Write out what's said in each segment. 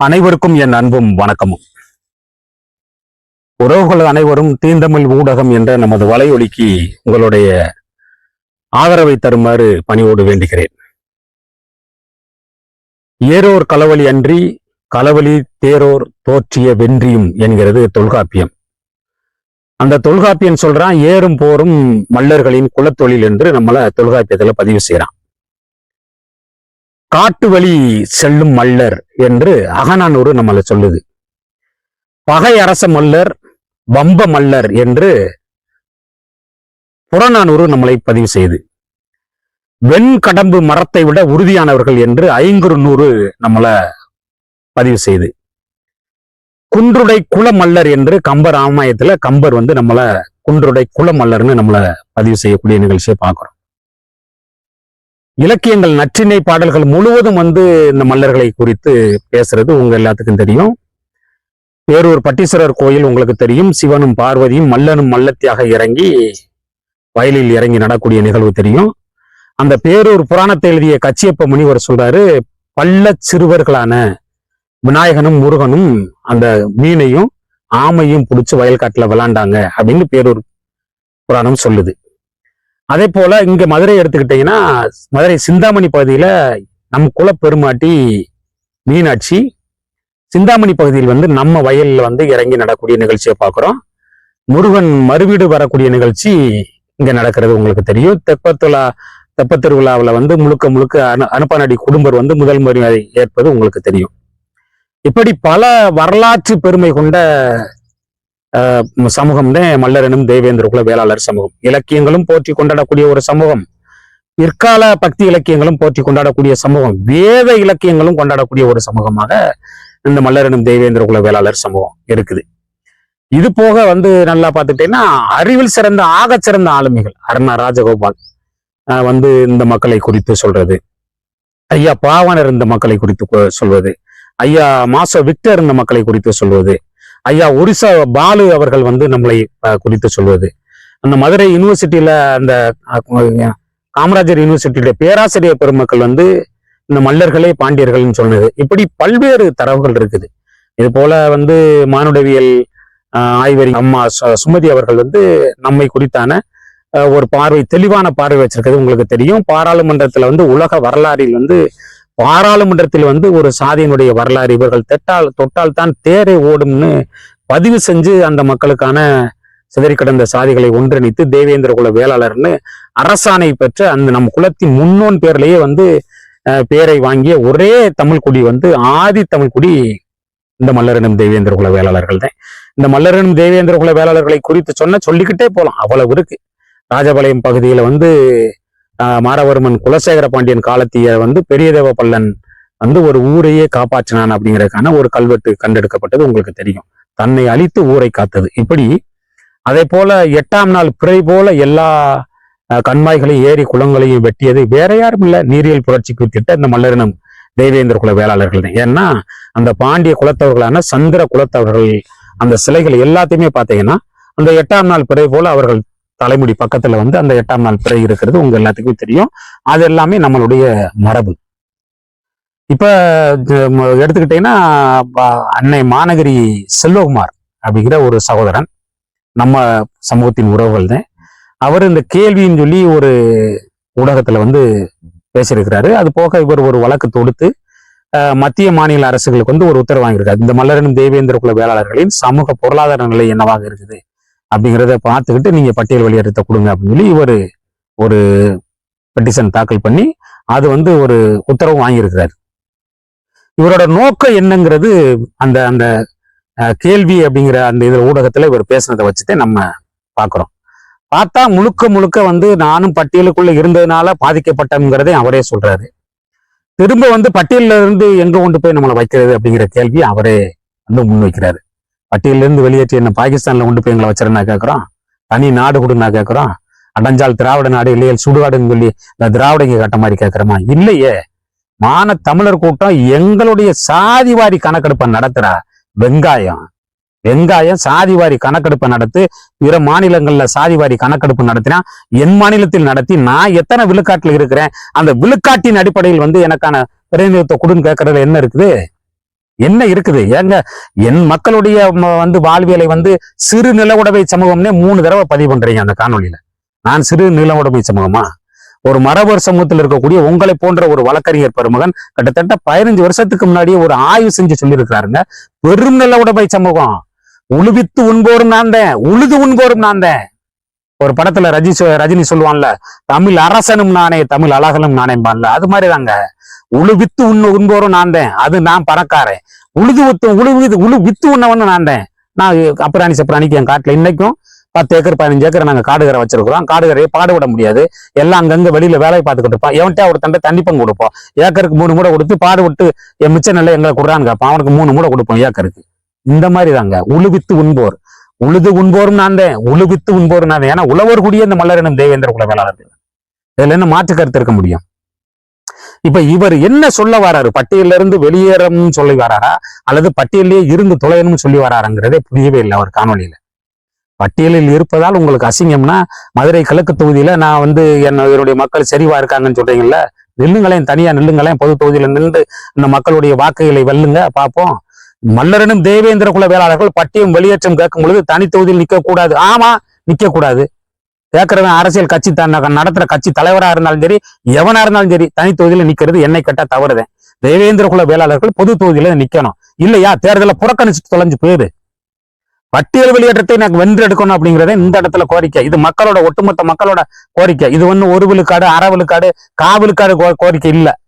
அனைவருக்கும் என் அன்பும் வணக்கமும். உறவுகள் அனைவரும் தீந்தமிழ் ஊடகம் என்ற நமது வலையொலிக்கு உங்களுடைய ஆதரவை தருமாறு பணிவோடு வேண்டுகிறேன். ஏரோர் களவழி அன்றி களவழி தேரோர் தோற்றிய வென்றியும் என்கிறது தொல்காப்பியம். அந்த தொல்காப்பியன் சொல்றான் ஏறும் போரும் மல்லர்களின் குலத்தொழில் என்று நம்மள தொல்காப்பியத்துல பதிவு செய்யறான் காட்டு வழி செல்லும் மல்லர் என்று அகநானூறு நம்மளை சொல்லுது. பகை அரச மல்லர் வம்ப மல்லர் என்று புறநானூறு நம்மளை பதிவு செய்து வெண்கடம்பு மரத்தை விட உறுதியானவர்கள் என்று ஐங்குறு நூறு நம்மள பதிவு செய்து குன்றுடை குலமல்லர் என்று கம்பர் ராமாயத்துல கம்பர் வந்து நம்மளை குன்றுடை குலமல்லர்னு நம்மள பதிவு செய்யக்கூடிய நிகழ்ச்சியை பார்க்குறோம். இலக்கியங்கள் நற்றிணை பாடல்கள் முழுவதும் வந்து இந்த மல்லர்களை குறித்து பேசுறது உங்க எல்லாத்துக்கும் தெரியும். பேரூர் பட்டீஸ்வரர் கோயில் உங்களுக்கு தெரியும். சிவனும் பார்வதியும் மல்லனும் மல்லத்தியாக இறங்கி வயலில் இறங்கி நடக்கூடிய நிகழ்வு தெரியும். அந்த பேரூர் புராணத்தை எழுதிய கச்சியப்ப முனிவர் சொல்றாரு பள்ள சிறுவர்களான விநாயகனும் முருகனும் அந்த மீனையும் ஆமையும் பிடிச்சி வயல்காட்டில் விளாண்டாங்க அப்படின்னு பேரூர் புராணம் சொல்லுது. அதே போல இங்க மதுரை எடுத்துக்கிட்டீங்கன்னா மதுரை சிந்தாமணி பகுதியில நம் குல பெருமாட்டி மீனாட்சி சிந்தாமணி பகுதியில் வந்து நம்ம வயல்ல வந்து இறங்கி நடக்கூடிய நிகழ்ச்சியை பார்க்குறோம். முருகன் மறுவீடு வரக்கூடிய நிகழ்ச்சி இங்க நடக்கிறது உங்களுக்கு தெரியும். தெப்பத்துலா தெப்பத் திருவிழாவில் வந்து முழுக்க முழுக்க அனு அனுப்பானடி குடும்பர் வந்து முதல் முறை ஏற்பது உங்களுக்கு தெரியும். இப்படி பல வரலாற்று பெருமை கொண்ட சமூகம்னே மல்லரனும் தேவேந்திர குல வேளாளர் சமூகம். இலக்கியங்களும் போற்றி கொண்டாடக்கூடிய ஒரு சமூகம். பிற்கால பக்தி இலக்கியங்களும் போற்றி கொண்டாடக்கூடிய சமூகம். வேத இலக்கியங்களும் கொண்டாடக்கூடிய ஒரு சமூகமாக இந்த மல்லரனும் தேவேந்திர குல வேளாளர் சமூகம் இருக்குது. இது போக வந்து நல்லா பார்த்துட்டீங்கன்னா அறிவில் சிறந்த ஆக சிறந்த ஆளுமைகள். அருணா ராஜகோபால் வந்து இந்த மக்களை குறித்து சொல்றது. ஐயா பாவனர் இந்த மக்களை குறித்து கொ- சொல்வது. ஐயா மாசோ விக்டர் இந்த மக்களை குறித்து சொல்வது. ஐயா ஒரிசா பாலு அவர்கள் வந்து நம்மளை குறித்து சொல்வது. அந்த மதுரை யூனிவர்சிட்டியில அந்த காமராஜர் யூனிவர்சிட்டியுடைய பேராசிரியர் பெருமக்கள் வந்து இந்த மல்லர்களே பாண்டியர்கள்னு சொன்னது. இப்படி பல்வேறு தரவுகள் இருக்குது. இது போல வந்து மானுடவியல் ஆய்வறி அம்மா சுமதி அவர்கள் வந்து நம்மை குறித்தான ஒரு பார்வை தெளிவான பார்வை வச்சிருக்கிறது உங்களுக்கு தெரியும். பாராளுமன்றத்துல வந்து உலக வரலாறில் வந்து பாராளுமன்றத்தில் வந்து ஒரு சாதியினுடைய வரலாறு இவர்கள் தொட்டால் தொட்டால் தான் தேரை ஓடும்னு பதிவு செஞ்சு அந்த மக்களுக்கான சிதறி கிடந்த சாதிகளை ஒன்றிணைத்து தேவேந்திர குல வேளாளர்னு அரசாணை பெற்ற அந்த நம் குலத்தின் முன்னோன் பேர்லயே வந்து பேரை வாங்கிய ஒரே தமிழ் குடி வந்து ஆதி தமிழ் குடி இந்த மல்லரனும் தேவேந்திர குல வேளாளர்கள் தான். இந்த மல்லரனும் தேவேந்திர குல வேளாளர்களை குறித்து சொன்ன சொல்லிக்கிட்டே போகலாம் அவ்வளவு இருக்கு. ராஜபாளையம் பகுதியில வந்து ஆஹ், மாரவர்மன் குலசேகர பாண்டியன் காலத்திய வந்து பெரியதேவ பல்லன் வந்து ஒரு ஊரையே காப்பாற்றினான் அப்படிங்கறதுக்கான ஒரு கல்வெட்டு கண்டெடுக்கப்பட்டது உங்களுக்கு தெரியும். தன்னை அழித்து ஊரை காத்தது. இப்படி அதே போல எட்டாம் நாள் பிறை போல எல்லா கண்மாய்களையும் ஏரி குளங்களையும் வெட்டியது. வேற யாரும் இல்ல. நீரியல் புரட்சிக்கு திட்ட இந்த மல்லரினம் தேவேந்திர குல வேளாளர்கள் ஏன்னா அந்த பாண்டிய குலத்தவர்களான சந்திர குலத்தவர்கள் அந்த சிலைகள் எல்லாத்தையுமே பார்த்தீங்கன்னா அந்த எட்டாம் நாள் பிறை போல அவர்கள் தலைமுடி பக்கத்துல வந்து அந்த எட்டாம் நாள் பிறை இருக்கிறது உங்க எல்லாத்துக்குமே தெரியும். அது எல்லாமே நம்மளுடைய மரபு. இப்ப எடுத்துக்கிட்டீங்கன்னா அன்னை மாநகரி செல்வகுமார் அப்படிங்கிற ஒரு சகோதரன். நம்ம சமூகத்தின் உறவுகள் தான். அவர் இந்த கேள்வின்னு சொல்லி ஒரு ஊடகத்துல வந்து பேசியிருக்கிறாரு. அது போக இவர் ஒரு வழக்கு தொடுத்து அஹ், மத்திய மாநில அரசுகளுக்கு வந்து ஒரு உத்தரவு வாங்கியிருக்காரு. இந்த மலரனும் தேவேந்திர குல வேளாளர்களின் சமூக பொருளாதார நிலை என்னவாக இருக்குது? அப்படிங்கிறத பார்த்துக்கிட்டு நீங்கள் பட்டியல் வெளியேற்றத்தை கொடுங்க அப்படின்னு சொல்லி இவர் ஒரு பெட்டிஷன் தாக்கல் பண்ணி அது வந்து ஒரு உத்தரவு வாங்கியிருக்கிறார். இவரோட நோக்கம் என்னங்கிறது அந்த அந்த கேள்வி அப்படிங்கிற அந்த இதில் ஊடகத்தில் இவர் பேசுனதை வச்சுட்டு நம்ம பார்க்குறோம். பார்த்தா முழுக்க முழுக்க வந்து நானும் பட்டியலுக்குள்ளே இருந்ததுனால பாதிக்கப்பட்டங்கிறதே அவரே சொல்கிறாரு திரும்ப வந்து பட்டியலில் இருந்து எங்க கொண்டு போய் நம்மளை வைக்கிறது அப்படிங்கிற கேள்வி அவரே வந்து முன் வைக்கிறாரு இருந்து வெளியேற்றி என்ன பாகிஸ்தான்ல கொண்டு போய் எங்களை வச்சிருந்தா கேட்குறோம் தனி நாடு கொடுன்னா கேட்கிறோம் அடைஞ்சால் திராவிட நாடு இல்லையே சுடுகாடுன்னு சொல்லி இந்த திராவிடங்க கட்ட மாதிரி கேட்கிறோமா இல்லையே. மான தமிழர் கூட்டம் எங்களுடைய சாதிவாரி கணக்கெடுப்பை நடத்துறா. வெங்காயம். வெங்காயம் சாதிவாரி கணக்கெடுப்பை நடத்தி பிற மாநிலங்கள்ல சாதிவாரி கணக்கெடுப்பு நடத்தினா என் மாநிலத்தில் நடத்தி நான் எத்தனை விழுக்காட்டில் இருக்கிறேன்? அந்த விழுக்காட்டின் அடிப்படையில் வந்து எனக்கான பிரதிநிதித்துவம் கொடுன்னு கேட்கறதுல என்ன இருக்குது? என்ன இருக்குது? ஏங்க என் மக்களுடைய வந்து வாழ்வியலை வந்து சிறு நில உடவை சமூகம்னே மூணு தடவை பதிவு பண்றீங்க அந்த காணொலியில நான் சிறு நில உடவை சமூகமா? ஒரு மரபர் சமூகத்தில் இருக்கக்கூடிய உங்களை போன்ற ஒரு வழக்கறிஞர் பெருமகன் கிட்டத்தட்ட பதினஞ்சு வருஷத்துக்கு முன்னாடியே ஒரு ஆய்வு செஞ்சு சொல்லியிருக்கிறாருங்க. பெரும் நில உடைமை சமூகம். உழுவித்து உண்போரும் நான் தான். உழுது உண்போரும் நான் தான். ஒரு படத்துல ரஜி சொ- ரஜினி சொல்லுவான்ல தமிழ் அரசனும் நானே தமிழ் அழகனும் நானேம்பான்ல அது மாதிரி தாங்க உழுவித்து உண்ணு உண்போரும் நான் தான் அது நான் பணக்காரன். உழுது வித்து உழுவு உழு வித்து உண்ணவன்னு நான் தான். நான் அப்புறாணி சப்ராணிக்கு என் காட்டுல இன்னைக்கும் பத்து ஏக்கர் பதினஞ்சு ஏக்கர் நாங்கள் காடுகரை வச்சிருக்கிறோம். காடுகரையை பாடுபட முடியாது. எல்லாம் அங்கங்கே வெளியில வேலையை பார்த்துக்கிட்டு இருப்பான். எவன்ட்டே ஒரு தண்டை தண்ணி கொடுப்போம். ஏக்கருக்கு மூணு மூட கொடுத்து பாடுபட்டு என் மிச்ச நிலை எங்களை கொடுறான்னு கேட்பான் அவனுக்கு மூணு மூட கொடுப்போம் ஏக்கருக்கு. இந்த மாதிரி தாங்க உழுவித்து உண்போர். உழுது உண்போரும் நான் தான். உழுவித்து உண்போரும் நான் தான். ஏன்னா உழவர் கூடிய இந்த மல்லரனும் தேவேந்திர குல வேளாளர் இதுல என்ன மாற்று கருத்து இருக்க முடியும்? இப்ப இவர் என்ன சொல்ல வராரு? பட்டியல இருந்து வெளியேறணும்னு சொல்லி வராரா? அல்லது பட்டியலே இருந்து தொலையணும்னு சொல்லி வராருங்கிறதே புரியவே இல்லை அவர் காணொலியில பட்டியலில் இருப்பதால் உங்களுக்கு அசிங்கம்னா மதுரை கிழக்கு தொகுதியில நான் வந்து என்ன என்னுடைய மக்கள் செறிவா இருக்காங்கன்னு சொல்றீங்கல்ல? நில்லுங்களேன் தனியா நில்லுங்களேன் பொது தொகுதியில நின்று இந்த மக்களுடைய வாக்குகளை வெல்லுங்க பார்ப்போம். மல்லரனும் தேவேந்திர குல வேளாளர்கள் பட்டியம் வெளியேற்றம் கேட்கும் பொழுது தனி தொகுதியில் நிக்க கூடாது ஆமா நிக்க கூடாது கேட்கிறவன் அரசியல் கட்சி தன் நடத்துற கட்சி தலைவரா இருந்தாலும் சரி எவனா இருந்தாலும் சரி தனி தொகுதியில நிக்கிறது என்னை கேட்டா தவறுதேன். தேவேந்திர குல வேளாளர்கள் பொது தொகுதியில நிக்கணும். இல்லையா? தேர்தலை புறக்கணிச்சு தொலைஞ்சு போயிரு. பட்டியல் வெளியேற்றத்தை எனக்கு வென்று எடுக்கணும் அப்படிங்கறதே இந்த இடத்துல கோரிக்கை. இது மக்களோட ஒட்டுமொத்த மக்களோட கோரிக்கை. இது ஒன்று ஒரு விழுக்காடு அரை விழுக்காடு காவிழுக்காடு கோ- கோரிக்கை இல்ல.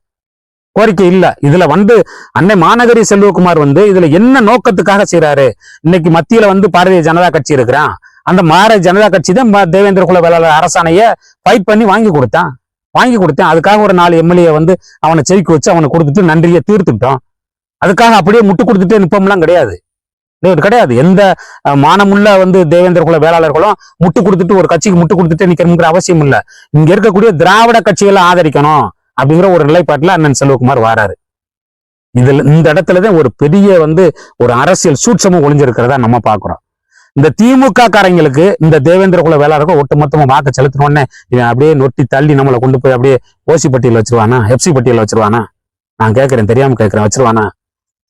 கோரிக்கை இல்லை. இதுல வந்து அன்னை மாநகரி செல்வகுமார் வந்து இதுல என்ன நோக்கத்துக்காக செய்யறாரு இன்னைக்கு மத்தியில வந்து பாரதிய ஜனதா கட்சி இருக்கிறான். அந்த மாற ஜனதா கட்சி தான் தேவேந்திர குல வேளாளர் அரசாணைய ஃபைட் பண்ணி வாங்கி கொடுத்தான். வாங்கி கொடுத்தேன். அதுக்காக ஒரு நாலு எம்எல்ஏ வந்து அவனை செவிக்கு வச்சு அவனை கொடுத்துட்டு நன்றியை தீர்த்துட்டோம் அதுக்காக அப்படியே முட்டு கொடுத்துட்டே நிற்போம்லாம் கிடையாது. கிடையாது. எந்த மானமுள்ள வந்து தேவேந்திர குல வேளாளர்களும் முட்டு கொடுத்துட்டு ஒரு கட்சிக்கு முட்டு கொடுத்துட்டு நிற்கணுங்கிற அவசியம் இல்லை. இங்க இருக்கக்கூடிய திராவிட கட்சிகளை ஆதரிக்கணும். அப்படிங்கிற ஒரு நிலைப்பாட்டில் அண்ணன் செல்வகுமார் வராரு. இதுல இந்த இடத்துல தான் ஒரு பெரிய வந்து ஒரு அரசியல் சூட்சமும் ஒளிஞ்சிருக்கிறதா நம்ம பாக்குறோம். இந்த திமுக காரங்களுக்கு இந்த தேவேந்திர குல வேளாளர்கள் ஒட்டுமொத்தமா வாக்கு செலுத்தினோடனே இவன் அப்படியே நொட்டி தள்ளி நம்மளை கொண்டு போய் அப்படியே ஓசி பட்டியல் வச்சிருவானா? ஹெப்சி பட்டியல் வச்சிருவானா? நான் கேட்குறேன் தெரியாம கேட்குறேன் வச்சிருவானா?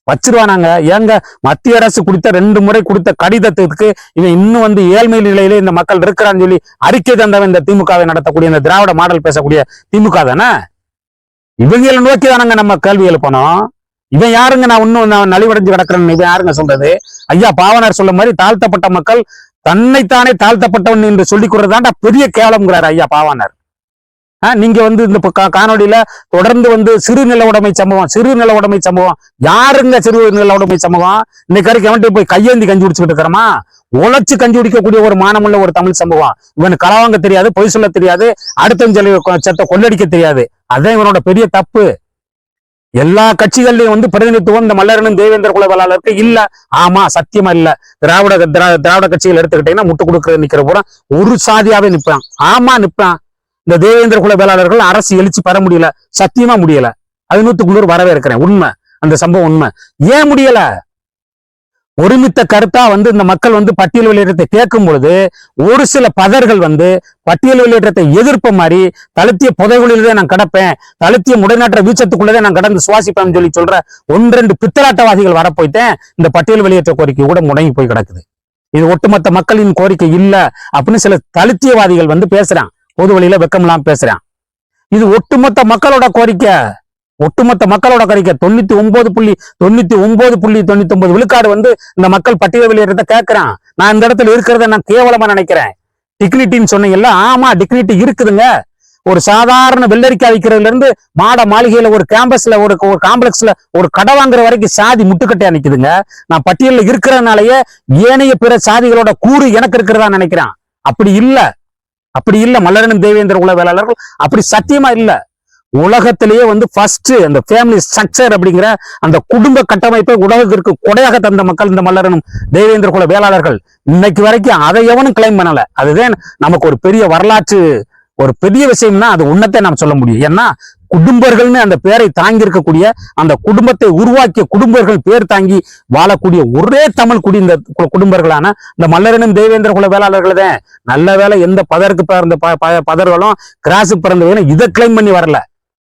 வச்சிருவானாங்க. ஏங்க மத்திய அரசு கொடுத்த ரெண்டு முறை கொடுத்த கடிதத்துக்கு இவன் இன்னும் வந்து ஏழ்மை நிலையிலே இந்த மக்கள் இருக்கிறான்னு சொல்லி அறிக்கை தந்தவன் இந்த திமுகவை நடத்தக்கூடிய இந்த திராவிட மாடல் பேசக்கூடிய திமுக தானே இவங்களை நோக்கி தானங்க நம்ம கேள்வி எழுப்பணும். இவன் யாருங்க? நான் இன்னும் நான் நலிவடைஞ்சு கிடக்குறேன்னு இவன் யாருங்க சொல்றது? ஐயா பாவனார் சொல்ல மாதிரி தாழ்த்தப்பட்ட மக்கள் தன்னைத்தானே தாழ்த்தப்பட்டவன் என்று சொல்லிக் கொடுறதாண்டா பெரிய கேவலம்ங்கிறார் ஐயா பாவானார். ஆ, நீங்க வந்து இந்த காணொலியில தொடர்ந்து வந்து சிறு நில உடைமை சம்பவம் சிறு நில உடைமை சம்பவம். யாருங்க சிறு நில உடைமை சம்பவம்? இன்னைக்கு வரைக்கும் அவன்ட்டு போய் கையேந்தி கஞ்சி குடிச்சுக்கிட்டு இருக்கிறோமா? உழைச்சு கஞ்சி குடிக்கக்கூடிய ஒரு மானமுள்ள ஒரு தமிழ் சம்பவம். இவனுக்கு களவாங்க தெரியாது பொய் சொல்ல தெரியாது அடுத்த சத்த கொள்ளடிக்க தெரியாது. அதான் இவனோட பெரிய தப்பு. எல்லா கட்சிகள்லயும் வந்து பிரதிநிதித்துவம் இந்த மல்லரனும் தேவேந்திர குல வேளாளருக்கு இல்ல. ஆமா சத்தியமா இல்ல. திராவிட திரா- திராவிட கட்சிகள் எடுத்துக்கிட்டீங்கன்னா முட்டு கொடுக்கறது நிக்கிற பூரா ஒரு சாதியாவே நிப்பான். ஆமா நிப்பான். இந்த தேவேந்திர குல வேளாளர்கள் அரசு எழுச்சி பெற முடியல. சத்தியமா முடியல. அது நூத்துக்குள்ளூர் வரவே இருக்கிறேன் உண்மை. அந்த சம்பவம் உண்மை. ஏன் முடியல? ஒருமித்த கருத்தா வந்து இந்த மக்கள் வந்து பட்டியல் வெளியேற்றத்தை கேட்கும் பொழுது ஒரு சில பதர்கள் வந்து பட்டியல் வெளியேற்றத்தை எதிர்ப்ப மாதிரி தழுத்திய புதைகுழியிலே நான் கிடப்பேன் தழுத்திய முடநாற்ற வீச்சத்துக்குள்ளதே நான் கடந்து சுவாசிப்பேன் சொல்லி சொல்ற ஒன்றெண்டு பித்தலாட்டவாதிகள் வரப்போய்த்தேன் இந்த பட்டியல் வெளியேற்ற கோரிக்கை கூட முடங்கி போய் கிடக்குது. இது ஒட்டுமொத்த மக்களின் கோரிக்கை இல்ல அப்படின்னு சில தழுத்தியவாதிகள் வந்து பேசுறான் பொது வழியில வெக்கமெல்லாம் பேசுறான். இது ஒட்டுமொத்த மக்களோட கோரிக்கை. ஒட்டுமொத்த மக்களோட கோரிக்கை தொண்ணூத்தி ஒன்பது புள்ளி தொண்ணூத்தி ஒன்பது புள்ளி தொண்ணூத்தி ஒன்பது விழுக்காடு வந்து இந்த மக்கள் பட்டியல் வெளியேறத கேட்கிறான் நான் இந்த இடத்துல இருக்கிறத நான் கேவலமா நினைக்கிறேன். டிக்னிட்டின்னு சொன்னீங்கல்ல ஆமா டிக்னிட்டி இருக்குதுங்க. ஒரு சாதாரண வெள்ளரிக்காய் விற்கிறதுல இருந்து மாட மாளிகையில ஒரு கேம்பஸ்ல ஒரு ஒரு காம்ப்ளெக்ஸ்ல ஒரு கடை வாங்குற வரைக்கும் சாதி முட்டுக்கட்டையா நிக்குதுங்க. நான் பட்டியலில் இருக்கிறதுனாலயே ஏனைய பிற சாதிகளோட கூறு எனக்கு இருக்கிறதா நினைக்கிறேன். அப்படி இல்ல. அப்படி இல்ல மலரனும் தேவேந்திர உள வேளாளர்கள். அப்படி சத்தியமா இல்லை. உலகத்திலேயே வந்து ஃபர்ஸ்ட் அந்த ஃபேமிலி ஸ்ட்ரக்சர் அப்படிங்கிற அந்த குடும்ப கட்டமைப்பை உலகத்திற்கு கொடையாக தந்த மக்கள் இந்த மல்லரனும் தேவேந்திர குல வேளாளர்கள். இன்னைக்கு வரைக்கும் அதை எவனும் கிளைம் பண்ணல. அதுதான் நமக்கு ஒரு பெரிய வரலாற்று ஒரு பெரிய விஷயம்னா அது உன்னத்தை நாம் சொல்ல முடியும். ஏன்னா குடும்பர்கள்னு அந்த பேரை தாங்கி இருக்கக்கூடிய அந்த குடும்பத்தை உருவாக்கிய குடும்பர்கள் பேர் தாங்கி வாழக்கூடிய ஒரே தமிழ் குடி இந்த குடும்பர்களான இந்த மல்லரனும் தேவேந்திர குல வேளாளர்கள் தான். நல்ல வேலை எந்த பதருக்கு பிறந்த ப- ப- பதர்களும் கிராஸு பிறந்தவங்க இதை கிளைம் பண்ணி வரல.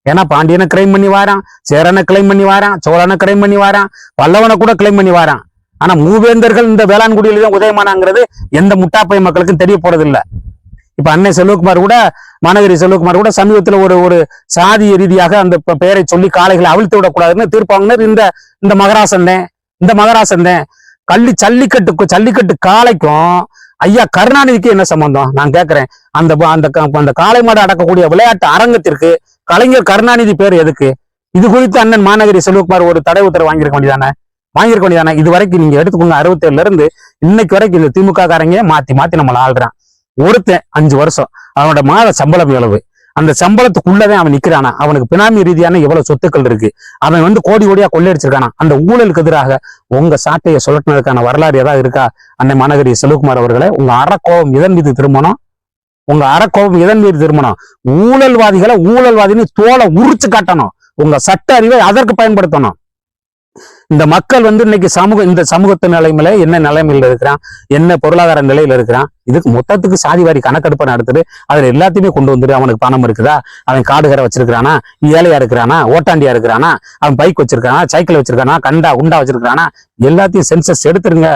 ஏன்னா பாண்டியனை கிளைம் பண்ணி வாரான் சேரனை கிளைம் பண்ணி வாரான் சோழனை கிளைம் பண்ணி வாரான் பல்லவனை கூட கிளைம் பண்ணி வாரான். ஆனா மூவேந்தர்கள் இந்த வேளாண்குடியில தான் உதயமானாங்கிறது எந்த முட்டாப்பை மக்களுக்கும் தெரிய போறது இல்ல இப்ப அன்னை செல்வகுமார் கூட மாநகரி செல்வகுமார் கூட சமீபத்துல ஒரு ஒரு சாதிய ரீதியாக அந்த பெயரை சொல்லி காளைகளை அவிழ்த்து விடக்கூடாதுன்னு தீர்ப்பாங்கினர். இந்த இந்த மகராசன் இந்த மகராசன் கள்ளி ஜல்லிக்கட்டுக்கு ஜல்லிக்கட்டு காளைக்கும் ஐயா கருணாநிதிக்கு என்ன சம்பந்தம்? நான் கேட்கிறேன் அந்த அந்த க- அந்த காளை மாடு அடக்கக்கூடிய விளையாட்டு அரங்கத்திற்கு கலைஞர் கருணாநிதி பேர் எதுக்கு? இது குறித்து அண்ணன் மாநகரி செல்வகுமார் ஒரு தடை உத்தரவு வாங்கியிருக்க வேண்டியதானே? வாங்கியிருக்க வேண்டியதானே? இது வரைக்கும் நீங்க எடுத்துக்கோங்க அறுபத்தேழுல இருந்து இன்னைக்கு வரைக்கும் இந்த திமுக காரங்க மாத்தி மாத்தி நம்மள ஆள்றான். ஒருத்தன் அஞ்சு வருஷம் அவனோட மாத சம்பளம் எவ்வளவு? அந்த சம்பளத்துக்குள்ளதான் அவன் நிக்கிறானா? அவனுக்கு பினாமி ரீதியான எவ்வளவு சொத்துக்கள் இருக்கு? அவன் வந்து கோடி கோடியா கொள்ளையடிச்சிருக்கானா? அந்த ஊழலுக்கு எதிராக உங்க சாட்டையை சுழட்டினதுக்கான வரலாறு ஏதாவது இருக்கா? அன்னை மாநகரி செல்வகுமார் அவர்களை உங்க அறக்கோபம் இதன் மீது திருமணம் உங்க அறக்கோபம் இதன் மீது திருமணம் ஊழல்வாதிகளை ஊழல்வாதின்னு தோலை உரிச்சு காட்டணும். உங்க சட்ட அறிவை அதற்கு பயன்படுத்தணும். இந்த மக்கள் வந்து இன்னைக்கு சமூக இந்த சமூகத்து நிலைமையில என்ன நிலைமையில இருக்கிறான்? என்ன பொருளாதார நிலையில இருக்கிறான்? இதுக்கு மொத்தத்துக்கு சாதி வாரி கணக்கெடுப்பை நடத்துட்டு அதுல எல்லாத்தையுமே கொண்டு வந்துட்டு அவனுக்கு பணம் இருக்குதா? அவன் காடுகரை வச்சிருக்கிறானா? ஏழையா இருக்கிறானா? ஓட்டாண்டியா இருக்கிறானா? அவன் பைக் வச்சிருக்கானா சைக்கிள் வச்சிருக்கானா கண்டா உண்டா வச்சிருக்கானா எல்லாத்தையும் சென்சஸ் எடுத்துருங்க.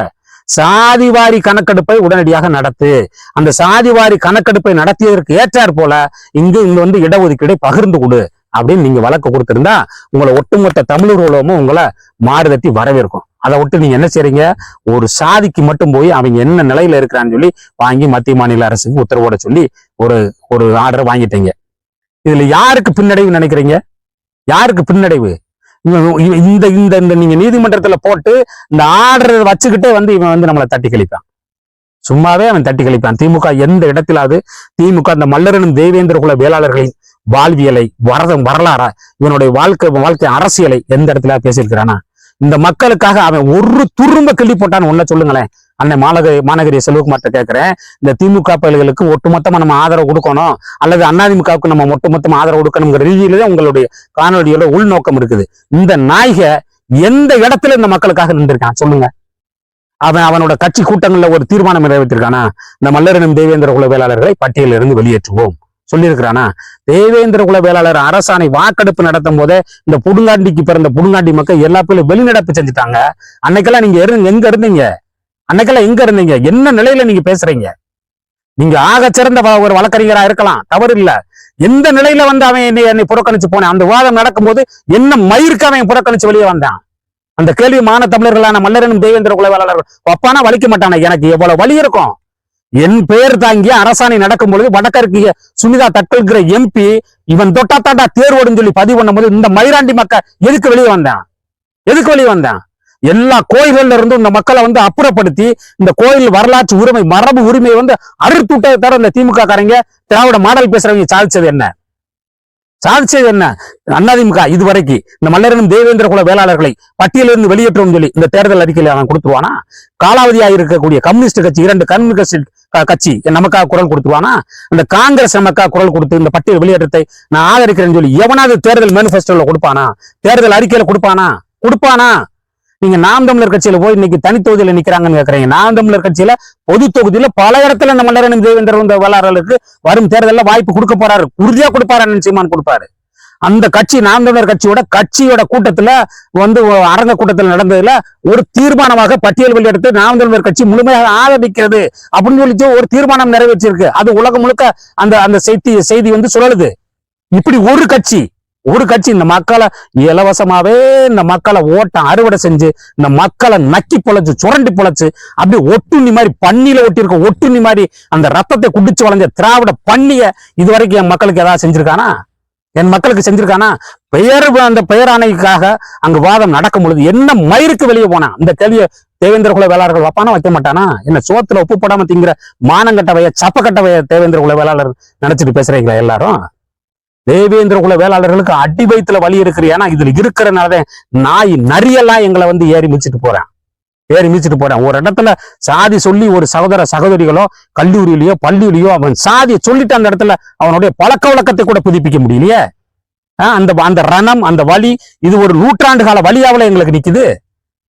சாதிவாரி கணக்கெடுப்பை உடனடியாக நடத்து. அந்த சாதிவாரி கணக்கெடுப்பை நடத்தியதற்கு ஏற்றாற் போல இங்கு இங்க வந்து இடஒதுக்கீடை பகிர்ந்து கொடு அப்படின்னு நீங்க வழக்கு கொடுத்திருந்தா உங்களை ஒட்டுமொத்த தமிழர் உலகமும் உங்களை மாறுதட்டி வரவேற்கும். அதை விட்டு நீங்க என்ன செய்றீங்க? ஒரு சாதிக்கு மட்டும் போய் அவங்க என்ன நிலையில இருக்கிறான்னு சொல்லி வாங்கி மத்திய மாநில அரசுக்கு உத்தரவோட சொல்லி ஒரு ஒரு ஆர்டர் வாங்கிட்டீங்க. இதுல யாருக்கு பின்னடைவு நினைக்கிறீங்க? யாருக்கு பின்னடைவு? இந்த இந்த இந்த நீங்க நீதிமன்றத்துல போட்டு இந்த ஆர்டர் வச்சுக்கிட்டே வந்து இவன் வந்து நம்மளை தட்டி கழிப்பான். சும்மாவே அவன் தட்டி கழிப்பான். திமுக எந்த இடத்திலாவது திமுக அந்த மல்லரனும் தேவேந்திர குல வேளாளர்களின் வாழ்வியலை வரதம் வரலாறா இவனுடைய வாழ்க்கை வாழ்க்கை அரசியலை எந்த இடத்துல பேசியிருக்கிறானா? இந்த மக்களுக்காக அவன் ஒரு துரும்ப கிள்ளி போட்டான்னு ஒன்ன சொல்லுங்களேன். அன்னை மாநகரி மாநகரிய செல்வகுமார்ட்ட கேட்கிறேன் இந்த திமுக பயல்களுக்கு ஒட்டுமொத்தமா நம்ம ஆதரவு கொடுக்கணும். அல்லது அதிமுகவுக்கு நம்ம ஒட்டுமொத்தமா ஆதரவு கொடுக்கணுங்கிற ரீதியில தான் உங்களுடைய காணொலியோட உள்நோக்கம் இருக்குது. இந்த நாய்க எந்த இடத்துல இந்த மக்களுக்காக நின்றுருக்கான் சொல்லுங்க. அவன் அவனோட கட்சி கூட்டங்கள்ல ஒரு தீர்மானம் நிறைவேற்றிருக்கானா? இந்த மல்லரனும் தேவேந்திர குல வேளாளர்களை பட்டியலிருந்து வெளியேற்றுவோம். சொல்லியிருக்கிறானா? தேவேந்திர குல வேளாளர் அரசாணை வாக்கெடுப்பு நடத்தும் போதே இந்த புடுங்காண்டிக்கு பிறந்த புடுங்காண்டி மக்கள் எல்லா பேரும் வெளிநடப்பு செஞ்சுட்டாங்க. அன்னைக்கெல்லாம் நீங்க எங்க இருந்தீங்க? அன்னைக்கெல்லாம் எங்க இருந்தீங்க? என்ன நிலையில நீங்க பேசுறீங்க? நீங்க ஆக சிறந்த வ- ஒரு வழக்கறிஞரா இருக்கலாம். தவறு இல்ல. எந்த நிலையில வந்து அவன் என்னை என்னை புறக்கணிச்சு போனேன்? அந்த வாதம் நடக்கும்போது என்ன மயிருக்கு அவன் புறக்கணிச்சு வெளியே வந்தான்? அந்த கேள்வி மான தமிழர்களான மல்லரனும் தேவேந்திர குல வேளாளர்கள் ஒப்பானா வலிக்க மாட்டானே எனக்கு எவ்வளவு வலி இருக்கும்? என் பெயர் தாங்கிய அரசாணை நடக்கும் பொழுது வடக்கருக்கு சுனிதா தட்கல்கிற எம்பி இவன் தொட்டா தாண்டா தேர்வோடுன்னு சொல்லி பதிவு பண்ணும்போது இந்த மயிராண்டி மக்கள் எதுக்கு வெளியே வந்தான்? எதுக்கு வெளியே வந்தான்? எல்லா கோயில்கள்ல இருந்தும் இந்த மக்களை வந்து அப்புறப்படுத்தி இந்த கோயில் வரலாற்று உரிமை மரபு உரிமையை வந்து அறுத்து தவிர இந்த திமுக காரங்க திராவிட மாடல் பேசுறவங்க சாதிச்சது என்ன? சாதிச்சது என்ன? அண்ணாதிமுக இது வரைக்கும் இந்த மல்லரனும் தேவேந்திர குல வேளாளர்களை பட்டியலிருந்து வெளியேற்றவும் சொல்லி இந்த தேர்தல் அறிக்கையில அவன் கொடுத்துருவானா? காலாவதியாக இருக்கக்கூடிய கம்யூனிஸ்ட் கட்சி இரண்டு கம்யூனிஸ்ட் கட்சி நமக்காக குரல் கொடுத்துருவானா? இந்த காங்கிரஸ் நமக்காக குரல் கொடுத்து இந்த பட்டியல் வெளியேற்றத்தை நான் ஆதரிக்கிறேன்னு சொல்லி எவனாவது தேர்தல் மேனிஃபெஸ்டோல கொடுப்பானா? தேர்தல் அறிக்கையில கொடுப்பானா? கொடுப்பானா? நீங்க நாம் தமிழர் கட்சியில போய் இன்னைக்கு தனித்தொகுதியில நிக்கிறாங்கன்னு கேக்குறீங்க. நாம் தமிழர் கட்சியில பொது தொகுதியில பல இடத்துல இந்த மல்லரனும் தேவேந்திர இந்த வேளாளர்களுக்கு வரும் தேர்தலில் வாய்ப்பு கொடுக்க போறாரு. உறுதியா கொடுப்பாரு சீமான் கொடுப்பாரு. அந்த கட்சி நாம் தமிழர் கட்சியோட கட்சியோட கூட்டத்துல வந்து அரங்க கூட்டத்தில் நடந்ததுல ஒரு தீர்மானமாக பட்டியல் வெளியெடுத்து நாம் தமிழர் கட்சி முழுமையாக ஆதரிக்கிறது அப்படின்னு சொல்லிட்டு ஒரு தீர்மானம் நிறைவேற்றிருக்கு அது உலகம் முழுக்க அந்த அந்த செய்தி செய்தி வந்து சுழலுது. இப்படி ஒரு கட்சி ஒரு கட்சி இந்த மக்களை இலவசமாவே இந்த மக்களை ஓட்டம் அறுவடை செஞ்சு இந்த மக்களை நக்கி பொழைச்சு சுரண்டி பொழைச்சு அப்படியே ஒட்டுண்ணி மாதிரி பண்ணியில ஒட்டியிருக்க ஒட்டுண்ணி மாதிரி அந்த ரத்தத்தை குடிச்சு வளைஞ்ச திராவிட பண்ணிய இதுவரைக்கும் என் மக்களுக்கு ஏதாவது செஞ்சிருக்கானா? என் மக்களுக்கு செஞ்சிருக்கானா? பெயர் அந்த பெயர் ஆணைக்காக அங்கு வாதம் நடக்கும் பொழுது என்ன மயிருக்கு வெளியே போனா? இந்த கேள்வியை தேவேந்திர குல வேளாளர்கள் வைப்பானா வைக்க மாட்டானா? என்ன சோத்துல உப்பு போடாம திங்கிற மானங்கட்டவைய சப்பக்கட்டவைய தேவேந்திர குல வேளாளர் நினைச்சிட்டு பேசுறீங்களா எல்லாரும்? தேவேந்திர குல வேளாளர்களுக்கு அடி வயிற்றுல வலி இருக்கிற ஏன்னா இதுல இருக்கிறனாலதான் நாய் நரியெல்லாம் எங்களை வந்து ஏறி மிச்சிட்டு போறேன். ஏறி மிச்சிட்டு போறேன். ஒரு இடத்துல சாதி சொல்லி ஒரு சகோதர சகோதரிகளோ கல்லூரியிலயோ பள்ளியிலயோ அவன் சாதியை சொல்லிட்டு அந்த இடத்துல அவனுடைய பழக்க வழக்கத்தை கூட புதுப்பிக்க முடியலையே. அந்த அந்த ரணம் அந்த வலி இது ஒரு நூற்றாண்டு கால வழியாவில் எங்களுக்கு நிக்குது.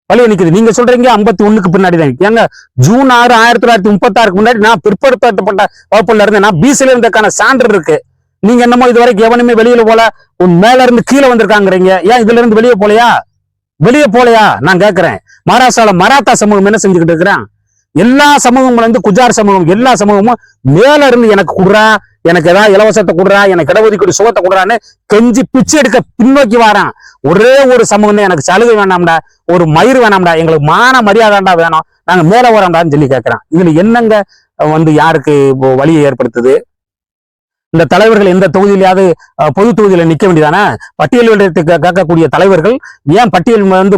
வழியை நிக்குது. நீங்க சொல்றீங்க ஐம்பத்தி ஒண்ணுக்கு பின்னாடி தான் ஏங்க ஜூன் ஆறு ஆயிரத்தி தொள்ளாயிரத்தி முப்பத்தாறுக்கு முன்னாடி நான் பிற்படுத்தப்பட்ட வகுப்புல இருந்தேன் நான் பிசில இருந்ததுக்கான சான்று இருக்கு. நீங்க என்னமோ இது வரைக்கும் எவனுமே வெளியில போல உன் மேல இருந்து கீழே வந்திருக்காங்கிறீங்க. ஏன் இதுல இருந்து வெளியே போலையா? வெளியே போலையா? நான் கேட்கிறேன் மகாராஷ்டிரால மராத்தா சமூகம் என்ன செஞ்சுக்கிட்டு இருக்கிறான்? எல்லா சமூகமும் வந்து குஜார் சமூகம் எல்லா சமூகமும் மேல இருந்து எனக்கு குடுறா எனக்கு ஏதாவது இலவசத்தை குடுறா எனக்கு இடஒதுக்கீடு சுகத்தை குடுறான்னு கெஞ்சி பிச்சை எடுக்க பின்னோக்கி வாரான். ஒரே ஒரு சமூகம் தான் எனக்கு சலுகை வேணாம்டா ஒரு மயிர் வேணாம்டா எங்களுக்கு மான மரியாதாண்டா வேணும் நாங்க மேல வரோம்டான்னு சொல்லி கேட்கறான் இதுல என்னங்க வந்து யாருக்கு இப்போ வழியை ஏற்படுத்துது? இந்த தலைவர்கள் எந்த தொகுதியிலாவது பொது தொகுதியில் நிற்க வேண்டியதானே பட்டியல் ஒன்றியத்துக்கு கேட்கக்கூடிய தலைவர்கள் ஏன் பட்டியல் வந்து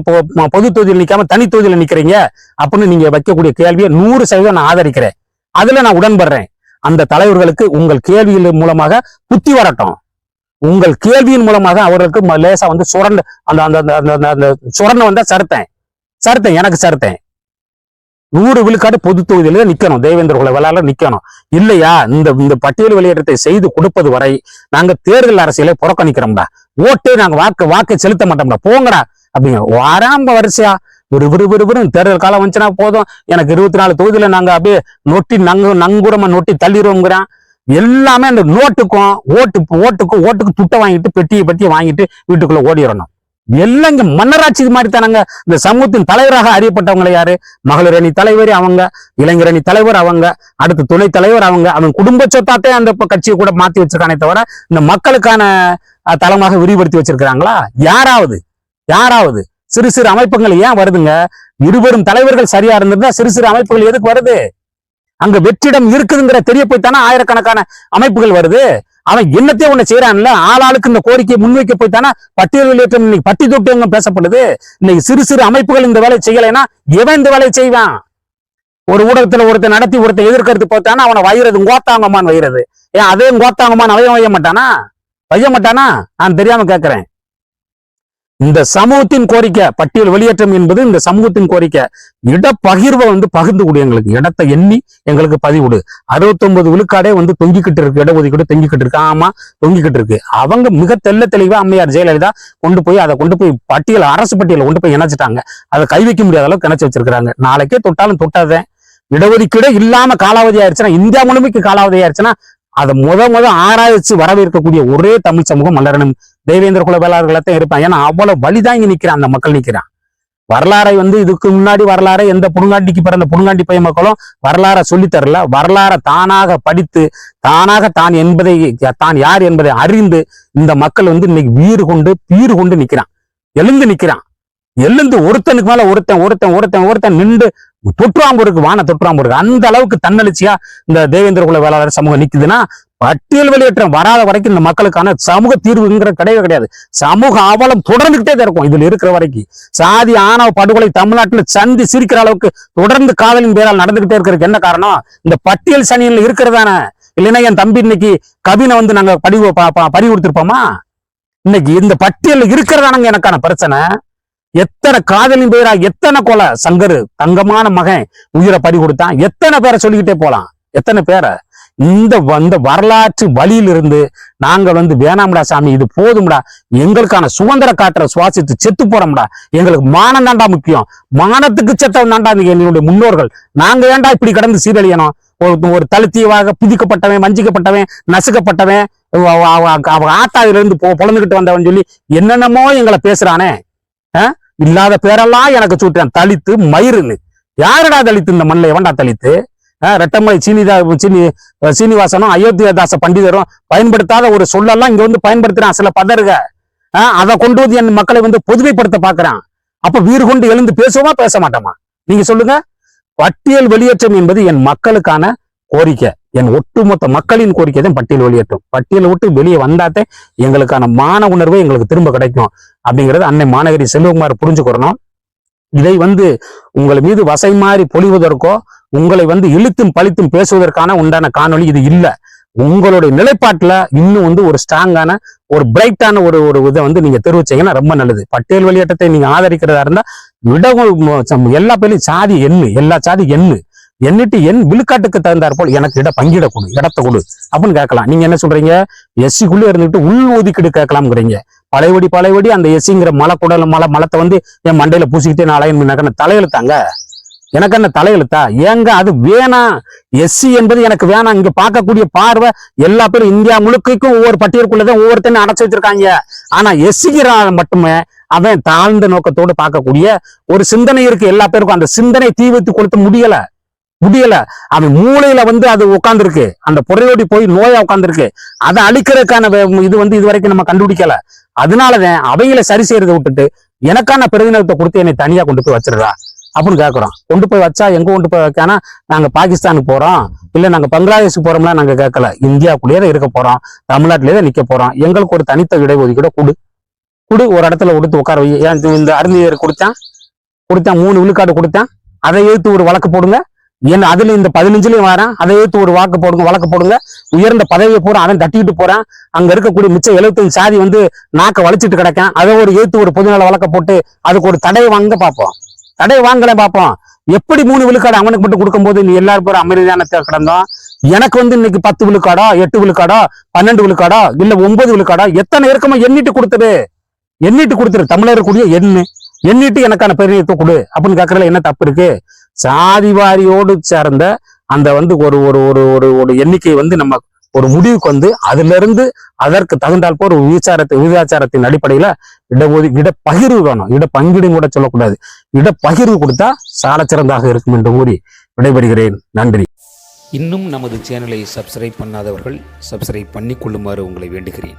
பொது தொகுதியில் நிற்காம தனி தொகுதியில் நிற்கிறீங்க அப்படின்னு நீங்க வைக்கக்கூடிய கேள்வியை நூறு சதவீதம் நான் ஆதரிக்கிறேன் அதுல நான் உடன்படுறேன் அந்த தலைவர்களுக்கு உங்கள் கேள்வியின் மூலமாக புத்தி வரட்டும் உங்கள் கேள்வியின் மூலமாக அவர்களுக்கு லேசா வந்து சுரண்டு அந்த அந்த அந்த- அந்த அந்த- சுரண்ட வந்தா சருத்தேன் சருத்தேன் எனக்கு சருத்தேன் நூறு விழுக்காடு பொது தொகுதியில நிக்கணும் தேவேந்திர குல வேளாளர் நிக்கணும். இல்லையா? இந்த இந்த பட்டியல் வெளியேற்றத்தை செய்து கொடுப்பது வரை நாங்க தேர்தல் அரசியலை புறக்கணிக்கிறோம்டா. ஓட்டே நாங்க வாக்கு வாக்கை செலுத்த மாட்டோம்டா. போங்கடா. அப்படிங்க. வாராம்ப வரிசையா. ஒரு விறு விறுவிறு தேர்தல் காலம் வந்துச்சுன்னா போதும். எனக்கு இருபத்தி நாலு தொகுதியில நாங்க அப்படியே நொட்டி நங்கு நங்குரமா நொட்டி தள்ளிடுவோங்கிறான் எல்லாமே அந்த நோட்டுக்கும் ஓட்டு ஓட்டுக்கும் ஓட்டுக்கு துட்டை வாங்கிட்டு பெட்டியை பெட்டியை வாங்கிட்டு வீட்டுக்குள்ள ஓடிடணும். எல்லாம் இங்க மன்னராட்சி மாதிரி தானங்க. இந்த சமூகத்தின் தலைவராக அறியப்பட்டவங்களை யாரு? மகளிர் அணி தலைவர் அவங்க இளைஞர் அணி தலைவர் அவங்க அடுத்து துணை தலைவர் அவங்க அவன் குடும்ப சொத்தாத்தே அந்த கட்சியை கூட மாத்தி வச்சிருக்கானே தவிர இந்த மக்களுக்கான தளமாக விரிவுபடுத்தி வச்சிருக்கிறாங்களா? யாராவது? யாராவது? சிறு சிறு அமைப்புகள் ஏன் வருதுங்க? இருவரும் தலைவர்கள் சரியா இருந்திருந்தா சிறு சிறு அமைப்புகள் எதுக்கு வருது? அங்க வெற்றிடம் இருக்குதுங்கிற தெரிய போய் தானே ஆயிரக்கணக்கான அமைப்புகள் வருது. அவன் என்னத்தையும் ஒண்ணு செய்யறான்ல ஆளாளுக்கு இந்த கோரிக்கையை முன்வைக்க போய் தானே பட்டியல் வெளியேற்றம் இன்னைக்கு பட்டி தொட்டு பேசப்படுது? இன்னைக்கு சிறு சிறு அமைப்புகள் இந்த வேலையை செய்யலைன்னா எவன் இந்த வேலையை செய்வான்? ஒரு ஊடகத்துல ஒருத்தன் நடத்தி ஒருத்தன் எதிர்க்கிறது பார்த்தானா அவனை வயிறது கோத்தாங்கம்மான்னு வயிறது. ஏன் அதே கோத்தாங்கம்மான்னு அவன் வைய மாட்டானா வைய மாட்டானா நான் தெரியாம கேட்கிறேன் இந்த சமூகத்தின் கோரிக்கை பட்டியல் வெளியேற்றம் என்பது இந்த சமூகத்தின் கோரிக்கை. இடப்பகிர்வை வந்து பகிர்ந்து கொடு எங்களுக்கு. இடத்தை எண்ணி எங்களுக்கு பதிவிடு. அறுபத்தொன்பது விழுக்காடே வந்து தொங்கிக்கிட்டு இருக்கு. இடஒதுக்கீடு தொங்கிக்கிட்டு இருக்கு. ஆமா தொங்கிக்கிட்டு இருக்கு. அவங்க மிக தெள்ள தெளிவா அம்மையார் ஜெயலலிதா கொண்டு போய் அதை கொண்டு போய் பட்டியல் அரசு பட்டியலை கொண்டு போய் இணைச்சிட்டாங்க. அதை கை வைக்க முடியாத அளவுக்கு இணைச்சு வச்சிருக்காங்க நாளைக்கே தொட்டாலும் தொட்டாதே. இடஒதுக்கீடு இல்லாம காலாவதி ஆயிடுச்சுன்னா இந்தியா முழுமைக்கு காலாவதி ஆயிடுச்சுன்னா அதை முத முத ஆராய்ச்சி வரவேற்கக்கூடிய ஒரே தமிழ் சமூகம் மலரணும் தேவேந்திர குல வேளாளர்களத்தான் இருப்பான் ஏன்னா அவ்வளவு வழிதான் இங்க நிக்கிறான் அந்த மக்கள் நிக்கிறான் வரலாறை வந்து இதுக்கு முன்னாடி வரலாறை எந்த புடுங்காண்டிக்கு பிறந்த புடுங்காண்டி பைய மக்களும் வரலாறை சொல்லித்தரல வரலாறை தானாக படித்து தானாக தான் என்பதை தான் யார் என்பதை அறிந்து இந்த மக்கள் வந்து இன்னைக்கு வீறு கொண்டு பீறு கொண்டு நிக்கிறான். எழுந்து நிக்கிறான். எழுந்து ஒருத்தனுக்கு மேல ஒருத்தன் ஒருத்தன் ஒருத்தன் ஒருத்தன் நின்று தொற்றாம்பூருக்கு வான தொற்றாம்பூருக்கு அந்த அளவுக்கு தன்னெழுச்சியா இந்த தேவேந்திர குல வேளாளர் சமூகம் நிக்குதுன்னா பட்டியல் வெளியேற்றம் வராத வரைக்கும் இந்த மக்களுக்கான சமூக தீர்வுங்கிற கிடையவே கிடையாது. சமூக அவலம் தொடர்ந்துகிட்டே தான் இருக்கும். இதில் இருக்கிற வரைக்கும் சாதி ஆணவ படுகொலை தமிழ்நாட்டில் சந்தி சிரிக்கிற அளவுக்கு தொடர்ந்து காதலின் பேரால் நடந்துகிட்டே இருக்கிறதுக்கு என்ன காரணம்? இந்த பட்டியல் சனியில் இருக்கிறதானே? இல்லைன்னா என் தம்பி இன்னைக்கு கவினை வந்து நாங்க பதிவு ப- ப- பறி இன்னைக்கு இந்த பட்டியல் இருக்கிறதானங்க எனக்கான பிரச்சனை. எத்தனை காதலின் பேரா எத்தனை கொலை? சங்கரு தங்கமான மகன் உயிரை பறி கொடுத்தான். எத்தனை பேரை சொல்லிக்கிட்டே போலாம் எத்தனை பேரை? இந்த வந்த வரலாற்று வழியிலிருந்து நாங்கள் வந்து வேணாம்டா சாமி இது போதும்டா. எங்களுக்கான சுதந்திர காற்றை சுவாசித்து செத்து போறோம்டா. எங்களுக்கு மானம் தாண்டா முக்கியம். மானத்துக்கு செத்தவன் தாண்டா என்னுடைய எங்களுடைய முன்னோர்கள். நாங்க ஏண்டா இப்படி கடந்து சீரழியணும்? ஒரு ஒரு தழுத்தியவாக புதிக்கப்பட்டவன் வஞ்சிக்கப்பட்டவன் நசுக்கப்பட்டவன் அவ- போ அவ- இருந்து பொழந்துகிட்டு வந்தவன் சொல்லி என்னென்னமோ எங்களை பேசுறானே. ஆ? இல்லாத பேரெல்லாம் எனக்கு சுட்டேன் தலித்து மயிருன்னு. யாருடா தலித்து இந்த மண்ணில்? எவன்டா தலித்து? ரெட்டமலை சீனிதா சீனி சீனிவாசனும் அயோத்தியதாச பண்டிதரும் பயன்படுத்தாத ஒரு சொல்லெல்லாம் இங்க வந்து பயன்படுத்துறான் சில பதறுக. ஆ, அதை கொண்டு வந்து என் மக்களை வந்து பொதுமைப்படுத்த பாக்குறான் அப்ப வீறு கொண்டு எழுந்து பேசுவோமா பேச மாட்டோமா? நீங்க சொல்லுங்க. பட்டியல் வெளியேற்றம் என்பது என் மக்களுக்கான கோரிக்கை. என் ஒட்டுமொத்த மக்களின் கோரிக்கை தான் பட்டியல் வெளியேற்றம். பட்டியலை விட்டு வெளியே வந்தாத்தே எங்களுக்கான மான உணர்வு எங்களுக்கு திரும்ப கிடைக்கும். அப்படிங்கறது அன்னை மாநகரி செல்வகுமார் புரிஞ்சுக்கிறணும் இதை வந்து உங்கள் மீது வசை மாறி பொழிவதற்கோ உங்களை வந்து இழுத்தும் பழித்தும் பேசுவதற்கான உண்டான காணொளி இது இல்லை. உங்களுடைய நிலைப்பாட்டில் இன்னும் வந்து ஒரு ஸ்ட்ராங்கான ஒரு பிரைட்டான ஒரு ஒரு இதை வந்து நீங்கள் தெரிவிச்சீங்கன்னா ரொம்ப நல்லது. பட்டியல் வெளியேற்றத்தை நீங்கள் ஆதரிக்கிறதா இருந்தால் விட எல்லா பேரும் சாதி எண்ணு எல்லா சாதி எண்ணு. என்னிட்டு என் விழுக்காட்டுக்கு தகுந்தாற் போல் எனக்கு இட பங்கிட கொடு இடத்த கொடு. அப்படின்னு கேட்கலாம். நீங்க என்ன சொல்றீங்க? எஸ்சிக்குள்ளே இருந்துட்டு உள் ஒதுக்கீடு கேட்கலாம்ங்கிறீங்க. பழையபடி பழையபடி அந்த எஸ்சிங்கிற மலை குடல் மலை மலத்தை வந்து என் மண்டையில பூசிக்கிட்டே நான் அலையன் தலையெழுத்தாங்க எனக்கு என்ன தலையெழுத்தா ஏங்க அது வேணாம் எஸ்சி என்பது எனக்கு வேணாம். இங்க பார்க்கக்கூடிய பார்வை எல்லா பேரும் இந்தியா முழுக்கைக்கும் ஒவ்வொரு பட்டியலுக்குள்ளதான் ஒவ்வொருத்தனையும் அடைச்சு வச்சிருக்காங்க. ஆனா எஸ்சிக்கிற மட்டுமே அவன் தாழ்ந்த நோக்கத்தோடு பார்க்கக்கூடிய ஒரு சிந்தனை இருக்கு. எல்லா பேருக்கும் அந்த சிந்தனை தீவித்து கொடுத்து முடியலை முடியல. முடியல. அவன் மூளையில வந்து அது உட்காந்துருக்கு அந்த புறையோடி போய் நோயா உட்காந்துருக்கு அதை அழிக்கிறதுக்கான இது வந்து இது வரைக்கும் நம்ம கண்டுபிடிக்கல. அதனாலதான் அவைகளை சரி செய்யறதை விட்டுட்டு எனக்கான பிரதிநிதித்தை கொடுத்து என்னை தனியா கொண்டு போய் வச்சிருக்கா அப்படின்னு கேக்குறோம் கொண்டு போய் வச்சா எங்க கொண்டு போய் வைக்கானா? நாங்க பாகிஸ்தானுக்கு போறோம். இல்ல நாங்க பங்களாதேஷுக்கு போறோம்லாம் நாங்க கேட்கல இந்தியாவுக்குள்ளேயே தான் இருக்க போறோம். தமிழ்நாட்டிலேயே தான் நிக்க போறோம். எங்களுக்கு ஒரு தனித்த இடஒதுக்கீடு கொடு கொடு. ஒரு இடத்துல கொடுத்து உட்கார வை. ஏன் இந்த அருந்தியர் கொடுத்தேன். கொடுத்தேன் மூணு விழுக்காடு கொடுத்தேன். அதை எழுத்து ஒரு வழக்கு போடுங்க. என்ன அதுல இந்த பதினஞ்சுலயும் வரேன். அதை எழுத்து ஒரு வாக்கு போடுங்க வழக்கு போடுங்க. உயர்ந்த பதவியை போறேன் அவன் தட்டிட்டு போறான். அங்க இருக்கக்கூடிய மிச்சம் எழுபத்தஞ்சு சாதி வந்து நாக்க வலிச்சிட்டு கிடக்கேன். அதை ஒரு ஏத்து ஒரு பொதுநல வழக்க போட்டு அதுக்கு ஒரு தடை வாங்க பார்ப்போம். தடை வாங்கல பார்ப்போம். எப்படி மூணு விழுக்காடு அவனுக்கு மட்டும் கொடுக்கும்போது நீ எல்லாரும் பேரும் அமைதியான கிடந்தோம்? எனக்கு வந்து இன்னைக்கு பத்து விழுக்காடோ எட்டு விழுக்காடோ பன்னெண்டு விழுக்காடோ இல்ல ஒன்பது விழுக்காடோ எத்தனை இருக்கமோ எண்ணிட்டு கொடுத்துரு எண்ணிட்டு கொடுத்துரு. தமிழர் கூடிய எண்ணு. எண்ணிட்டு எனக்கான பெருமையத்தை கொடு அப்படின்னு கேட்கறதுல என்ன தப்பு இருக்கு? சாதிவாரியோடு சேர்ந்த அந்த வந்து ஒரு ஒரு ஒரு ஒரு ஒரு எண்ணிக்கை வந்து நம்ம ஒரு முடிவுக்கு வந்து அதுல இருந்து அதற்கு தகுந்தால் போல் ஒரு விசாரத்தை விகிதாச்சாரத்தின் அடிப்படையில இடஒது இட பகிர்வு வேணும். இட பங்கீடும் கூட சொல்லக்கூடாது. இட பகிர்வு கொடுத்தா சாலச்சிறந்தாக இருக்கும் என்று கூறி விடைபெறுகிறேன். நன்றி. இன்னும் நமது சேனலை சப்ஸ்கிரைப் பண்ணாதவர்கள் சப்ஸ்கிரைப் பண்ணிக்கொள்ளுமாறு உங்களை வேண்டுகிறேன்.